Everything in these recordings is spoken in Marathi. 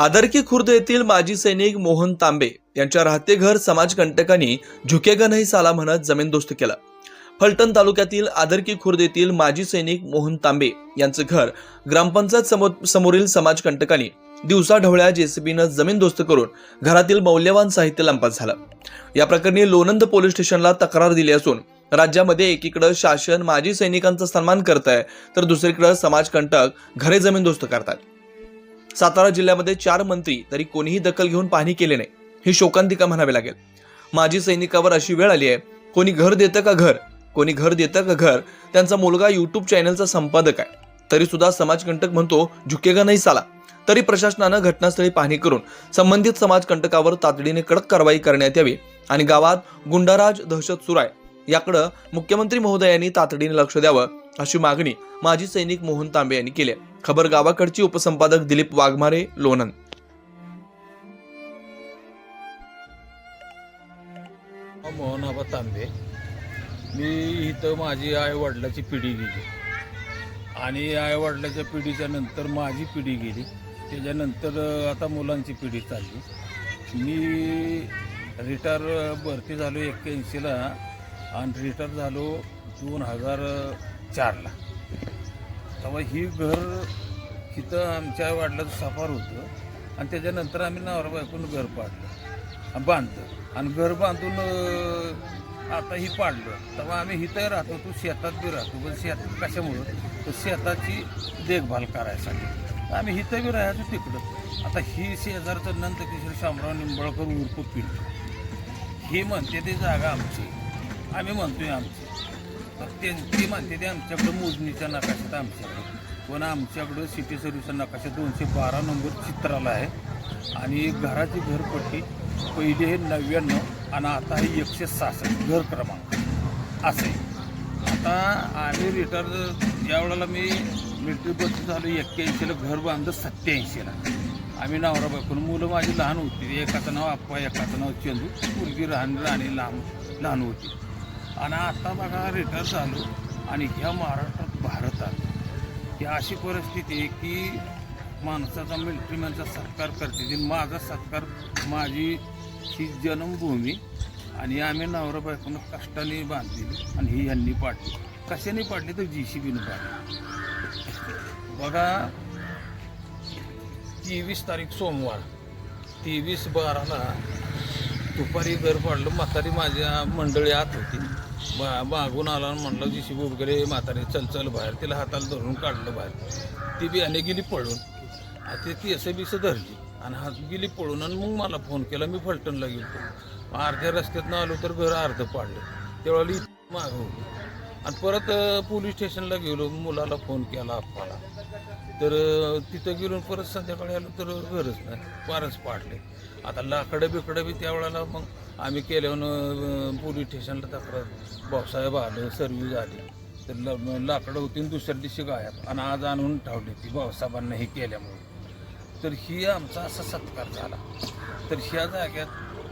आदरकी खुर्द येथील माजी सैनिक मोहन तांबे यांच्या राहते घर समाजकंटकांनी झुकेगा नाही साला म्हणत जमीनदोस्त केलं. फलटण तालुक्यातील आदरकी खुर्द येथील माजी सैनिक मोहन तांबे यांचं घर ग्रामपंचायत समोर समोरील समाजकंटकांनी दिवसा ढवळ्या जेसीबीनं जमीनदोस्त करून घरातील मौल्यवान साहित्य लंपास झालं. या प्रकरणी लोणंद पोलीस स्टेशनला तक्रार दिली असून राज्यामध्ये एकीकडे शासन माजी सैनिकांचा सन्मान करत आहे तर दुसरीकडे समाजकंटक घरे जमीनदोस्त करतात. सातारा जिल्ह्यामध्ये चार मंत्री तरी कोणीही दखल घेऊन पाहणी केली नाही. ही शोकांतिका म्हणावी लागेल. माजी सैनिकावर अशी वेळ आली आहे कोणी घर देतं का घर? कोणी घर देतं का घर? त्यांचा मुलगा युट्यूब चॅनलचा संपादक आहे. तरी सुद्धा समाजकंटक म्हणतो झुकेगा नाही साला? तरी प्रशासनानं घटनास्थळी पाहणी करून संबंधित समाजकंटकावर तातडीने कडक कारवाई करण्यात यावी आणि गावात गुंडाराज दहशत सुरू आहे. याकडं मुख्यमंत्री महोदयांनी तातडीने लक्ष द्यावं अशी मागणी माजी सैनिक मोहन तांबे यांनी केली आहे. खबर गावाकडची उपसंपादक दिलीप वाघमारे लोणंद. मोहनाबा तांबे. मी इथं माझी आई वडिलाची पिढी गेली. आणि आई वडिलाच्या पिढीच्या नंतर माझी पिढी गेली. त्याच्यानंतर आता मुलांची पिढी चालली. मी रिटायर भरती झालो एक्क्याऐंशीला. आणि रिटायर झालो दोन हजार चारला. तेव्हा ही घर इथं आमच्या वडिलाचं साफार होतं. आणि त्याच्यानंतर आम्ही नवरा बायकून घर पाडलं आणि बांधलं. आणि घर बांधून आता ही पाडलं. तेव्हा आम्ही इथं राहतो तू शेतात बी राहतो. पण शेतात कशामुळं? तर शेताची देखभाल करायसाठी. आम्ही इथं बी राहायचो तिकडं. आता ही शेजारचं नंदकिशोर शामराव निंबाळकर उर्फ पिंड ही म्हणते ती जागा आमची. आम्ही म्हणतोय आमची. तर ते ती म्हणते ते आमच्याकडं मोजणीच्या नकाशात आमच्याकडं पण आमच्याकडं सिटी सर्व्हिसचा नकाशा दोनशे बारा नंबर चित्राला आहे. आणि घराची घरपट्टी पहिले हे नव्याण्णव आणि आता हे एकशे सहासष्ट घर क्रमांक. असे आता आम्ही रिटायर ज्या वेळेला मी मिलिटरी बस झालो एक्क्याऐंशीला घर बांधलं सत्याऐंशीला. आम्ही नवरा बायकोन मुलं माझी लहान होती. एकाचं नाव आप्पा एकाचं नाव चंदू. मुलगी राहणी राणी लहान लहान होती. आणि आता बघा रिटायर झालो आणि ह्या महाराष्ट्रात भारत आलो. ही अशी परिस्थिती आहे की माणसाचा मिलिटरीमॅनचा सत्कार करते ती माझा सत्कार माझी ही जन्मभूमी आणि आम्ही नवरा बायकोनं कष्टाने बांधलेली आणि ही यांनी पाडली. कशाने पाडली तर जी सी बीनं पाडली. बघा तेवीस तारीख सोमवार तेवीस बाराला दुपारी घर पाडलं. म्हातारी माझ्या मंडळी आत होती. बा मागून आला आणि म्हणलं जी सी वगैरे म्हातारे चल चल बाहेर. तिला हाताला धरून काढलं बाहेर. ती बियाणे गेली पळून. आणि ती असं बिस धरली. आणि हात गेली पळून आणि मग मला फोन केला. मी फलटणला गेलो अर्ध्या रस्त्यातनं आलो तर घर अर्ध पाडलं. त्यावेळेला मागं होती. आणि परत पोलीस स्टेशनला गेलो. मुलाला फोन केला आप्पाला. तर तिथं गेलो परत संध्याकाळी आलो तर घरच नाही. फारच पाडले. आता लाकडं बिकडं बी त्यावेळेला मग आम्ही केल्यावर पोलीस स्टेशनला तक्रार. भाऊसाहेब आलं सर्व्हिस झाली. तर ल- लाकडं होती आणि दुसऱ्या दिवशी गायब. आणि आज आणून ठेवली ती भाऊसाहेबांना हे केल्यामुळे. तर ही आमचा असा सत्कार झाला. तर ह्या जाग्यात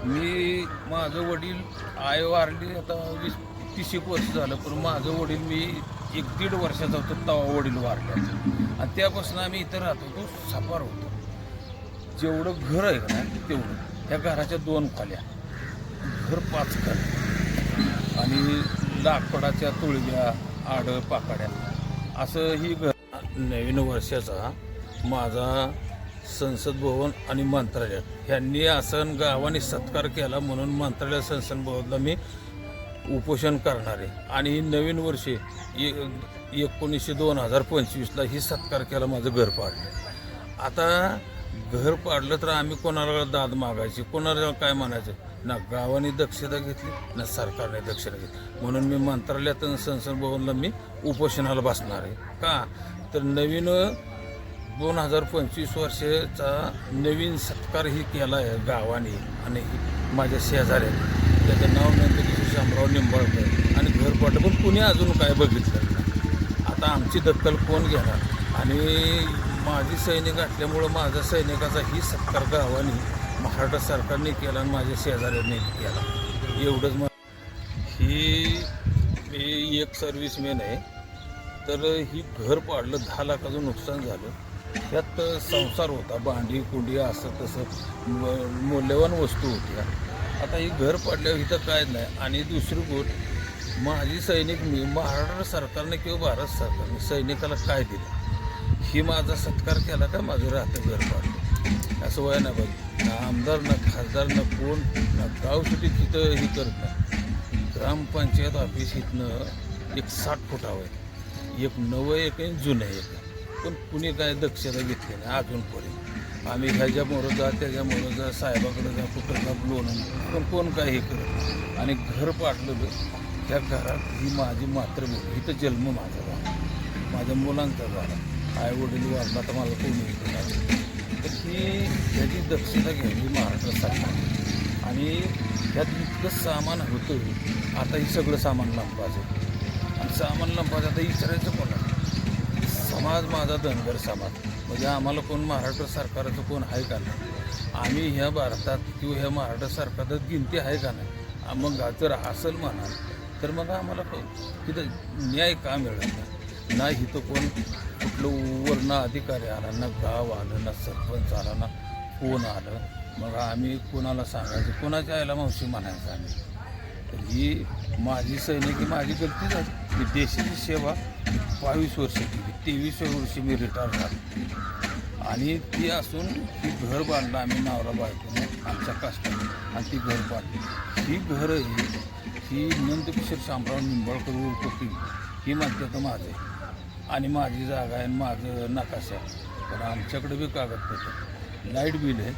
मी माझं वडील आय वारली आता वीस तीस एक वर्ष झालं पण माझं वडील मी एक दीड वर्षाचा होतो तेव्हा वडील वारले आणि त्यापासून आम्ही इथं राहत होतो सापार होतो. जेवढं घर आहे ना तेवढं. ह्या घराच्या दोन खोल्या. घर पाच घर. आणि लाकडाच्या तुळग्या आड पाकाड्या. असं ही घर. नवीन वर्षाचा माझा संसद भवन आणि मंत्रालय. ह्यांनी असं गावाने सत्कार केला म्हणून मंत्रालय संसद भवनला मी उपोषण करणार आहे. आणि ही नवीन वर्षे एकोणीसशे दोन हजार पंचवीसला ही सत्कार केला माझं घर पाडलं. आता घर पाडलं तर आम्ही कोणाला दाद मागायची? कोणाला काय म्हणायचं? ना गावाने दक्षता घेतली ना सरकारने दक्षता घेतली. म्हणून मी मंत्रालयात संसद भवनला मी उपोषणाला बसणार आहे. का? तर नवीन दोन हजार पंचवीस वर्षाचा नवीन सत्कार ही केला आहे गावाने आणि माझ्या शेजाऱ्याने. त्याचं नाव नंतर शामराव निंबाळकर. आणि घर पाडलं पण कुणी अजून काय बघितलं आता आमची दखल कोण घेणार? आणि माझी सैनिक असल्यामुळं माझ्या सैनिकाचा ही सत्कार गावाने महाराष्ट्र सरकारने केला आणि माझ्या शेजाऱ्यांनी केला. एवढंच मग ही मी एक सर्व्हिसमॅन आहे. तर ही घर पाडलं दहा लाखाचं नुकसान झालं. त्यात संसार होता भांडी कुंडी असं तसं मौल्यवान वस्तू होत्या. आता ही घर पडल्यावर इथं काय नाही. आणि दुसरी गोष्ट माझी सैनिक मी महाराष्ट्र सरकारने किंवा भारत सरकारने सैनिकाला काय दिलं? ही माझा सत्कार केला का माझं राहतं घर पाडलं? असं वय ना पाहिजे ना आमदार ना खासदार ना कोण ना गावसाठी तिथं हे करत नाही ग्रामपंचायत ऑफिस इथनं एक साठ फुटावं आहे. एक नवं एक आहे जुनं एक. आहे. पण कुणी काय दक्षता घेतली नाही अजूनपर्यंत आम्ही ह्याच्यामुळं जा त्याच्यामुळं जा साहेबाकडं जा कुठं जा लोन पण कोण काय हे करत आणि घर पाठलं त्या घरात ही माझी मातृभूमी इथं जन्म माझा झाला. माझ्या मुलांचा झाला. आई वडील वाढला तर मला कोणी नाही. तर ही त्याची दक्षता घ्यावी महाराष्ट्र सरकार आणि त्यात इतकं सामान होतं आता हे सगळं सामान लंपाचं आणि सामान लंपाचं आता विचारायचं कोणा समाज माझा धनगर समाज. म्हणजे आम्हाला कोण महाराष्ट्र सरकारचं कोण आहे का नाही? आम्ही ह्या भारतात किंवा ह्या महाराष्ट्र सरकारात गिनती आहे का नाही? मग जर असेल म्हणाल तर मग आम्हाला तिथं न्याय का मिळत नाही? ना इथं कोण कुठलं वर्ण अधिकारी आला ना गाव आलं ना सरपंच आला ना कोण आलं? मग आम्ही कोणाला सांगायचं? कोणाच्या आईला मावशी म्हणायचं आम्ही? तर ही माझी सैनिक ही माझी गलती झाली. मी देशाची सेवा बावीस वर्ष केली. तेवीस वर्षी मी रिटायर झालो. आणि ती असून ती घर बांधलं आम्ही नवरा बायकोने आमच्या कष्टाने आणि ती घर बांधली. ही घरं ही ही नंदकिशोर शामराव निंबाळकर उर्फ ही म्हणते तर माझं आहे. आणि माझी जागा आहे आणि माझं नकाशा आहे. पण आमच्याकडे बी कागदपत्र लाइट बिल आहे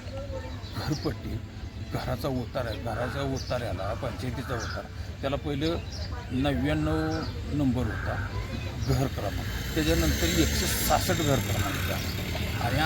घरपट्टी घराचा उतार आहे घराचा उतार आला पंचायतीचा उतार त्याला पहिलं नव्याण्णव नंबर होता घर क्रमांक त्याच्यानंतर एकशे सहासष्ट घर क्रमांक झाला. आणि